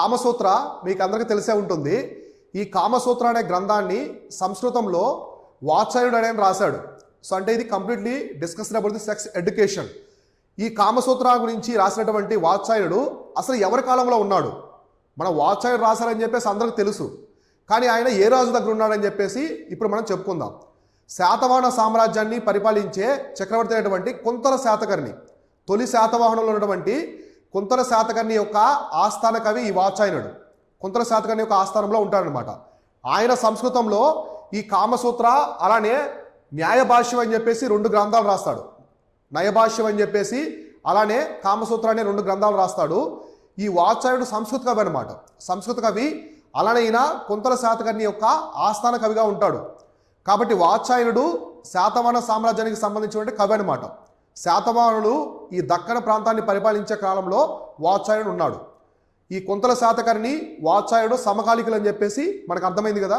కామసూత్ర మీకు అందరికీ తెలిసే ఉంటుంది. ఈ కామసూత్ర అనే గ్రంథాన్ని సంస్కృతంలో వాత్సాయుడు అనే రాశాడు. సో అంటే ఇది completely discussed about the sex education. ఈ కామసూత్ర గురించి రాసినటువంటి వాత్సాయుడు అసలు ఎవరి కాలంలో ఉన్నాడు? మన వాత్సాయుడు రాశారని చెప్పేసి అందరికీ తెలుసు. కానీ ఆయన ఏ రాజు దగ్గర ఉన్నాడని చెప్పేసి ఇప్పుడు మనం చెప్పుకుందాం. శాతవాహన సామ్రాజ్యాన్ని పరిపాలించే చక్రవర్తి అయినటువంటి కుంతల శాతకర్ణి తొలి శాతవాహనంలో ఉన్నటువంటి కుంతల శాతకర్ణి యొక్క ఆస్థాన కవి ఈ వాచాయనుడు కుంతల శాతకర్ణి యొక్క ఆస్థానంలో ఉంటాడనమాట ఆయన సంస్కృతంలో ఈ కామసూత్ర అలానే న్యాయభాష్యం అని చెప్పేసి రెండు గ్రంథాలు రాస్తాడు. నయభాష్యం అని చెప్పేసి అలానే కామసూత్ర అనే రెండు గ్రంథాలు రాస్తాడు. ఈ వాచాయుడు సంస్కృత కవి అనమాట సంస్కృత కవి అలానే ఈయన కుంతల శాతకర్ణి యొక్క ఆస్థాన కవిగా ఉంటాడు. కాబట్టి వాచాయనుడు శాతవాన సామ్రాజ్యానికి సంబంధించినటువంటి కవి అనమాట శాతవాహనులు ఈ దక్కన ప్రాంతాన్ని పరిపాలించే కాలంలో వాచాయుడు ఉన్నాడు. ఈ కుంతల శాతకర్ణి వాచాయుడు సమకాలికులు అని చెప్పేసి మనకు అర్థమైంది కదా?